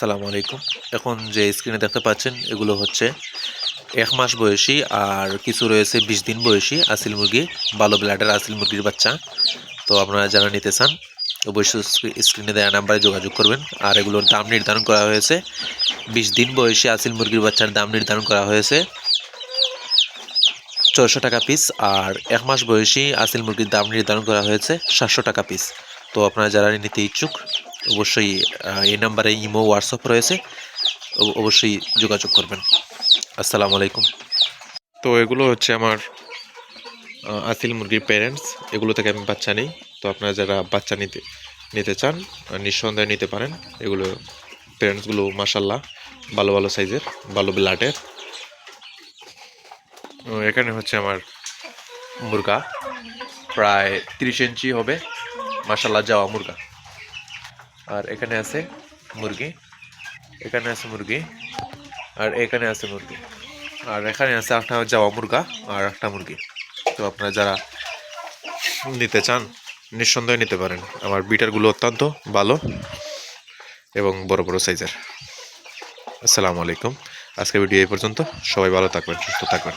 সালামু আলাইকুম। এখন যে স্ক্রিনে দেখতে পাচ্ছেন, এগুলো হচ্ছে এক মাস বয়সী আর কিছু রয়েছে বিশ দিন বয়সী আসিল মুরগি, ভালো ব্লাডের আসিল মুরগির বাচ্চা। তো আপনারা যারা নিতে চান, অবশ্যই স্ক্রি- স্ক্রিনে দেওয়া নাম্বারে যোগাযোগ করবেন। আর এগুলোর দাম নির্ধারণ করা হয়েছে, বিশ দিন বয়সী আসিল মুরগির বাচ্চার দাম নির্ধারণ করা হয়েছে ছয়শো টাকা পিস আর এক মাস বয়সী আসিল মুরগির দাম নির্ধারণ করা হয়েছে সাতশো টাকা পিস তো আপনারা যারা নিতে ইচ্ছুক অবশ্যই এই নাম্বারে ইমো, হোয়াটসঅ্যাপ রয়েছে। অবশ্যই যোগাযোগ করবেন। আসসালামু আলাইকুম। তো এগুলো হচ্ছে আমার আসিল মুরগির প্যারেন্টস এগুলো থেকে আমি বাচ্চা নিই। তো আপনারা যারা বাচ্চা নিতে নিতে চান নিঃসন্দেহে নিতে পারেন। এগুলো প্যারেন্টসগুলো মাসাল্লাহ ভালো ভালো সাইজের, ভালো ব্লাডের এখানে হচ্ছে আমার মুরগা। প্রায় তিরিশ ইঞ্চি হবে। মাসাল্লাহ যাওয়া মুরগা। আর এখানে আছে মুরগি, এখানে আছে মুরগি, আর এখানে আছে মুরগি। আর এখানে আছে একটা যাওয়া মুরগা আর একটা মুরগি। তো আপনারা যারা নিতে চান, নিঃসন্দেহে নিতে পারেন। আমার বিটারগুলো অত্যন্ত ভালো এবং বড় বড় সাইজের। আসসালামু আলাইকুম। আজকের ভিডিও এই পর্যন্ত। সবাই ভালো থাকবেন, সুস্থ থাকবেন।